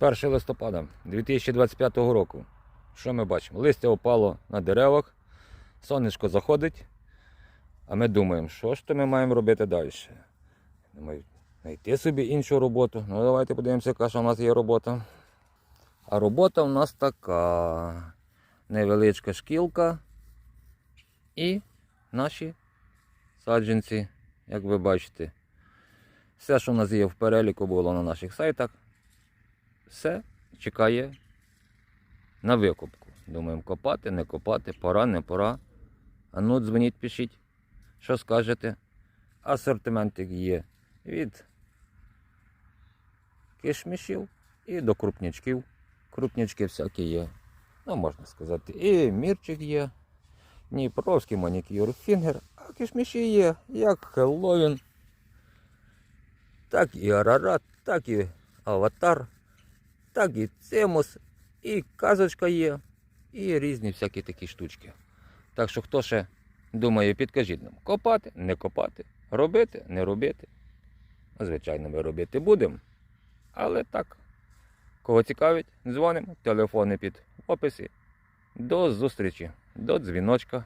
1 листопада 2025 року. Що ми бачимо? Листя опало на деревах, сонечко заходить, а ми думаємо, що ж то ми маємо робити далі. Думаю, знайти собі іншу роботу. Ну давайте подивимося, яка ж у нас є робота. А робота у нас така. Невеличка шкілка і наші саджанці, як ви бачите. Все, що у нас є в переліку, було на наших сайтах, все чекає на викупку. Думаємо, копати, не копати, пора, не пора. А ну, дзвоніть, пишіть, що скажете. Асортиментик є від кишмішів і до крупнячків. Крупнячки всякі є. Ну, можна сказати, і мірчик є. Дніпровський манікюр фінгер, а кишміші є, як Хеллоуін, так і Арарат, так і Аватар, так і Цемус, і казочка є, і різні всякі такі штучки. Так що хто ще думає, підкажіть нам, копати, не копати, робити, не робити. Ну, Звичайно, ми робити будемо. Але так, кого цікавить, дзвонимо, телефони під описі. До зустрічі, до дзвіночка.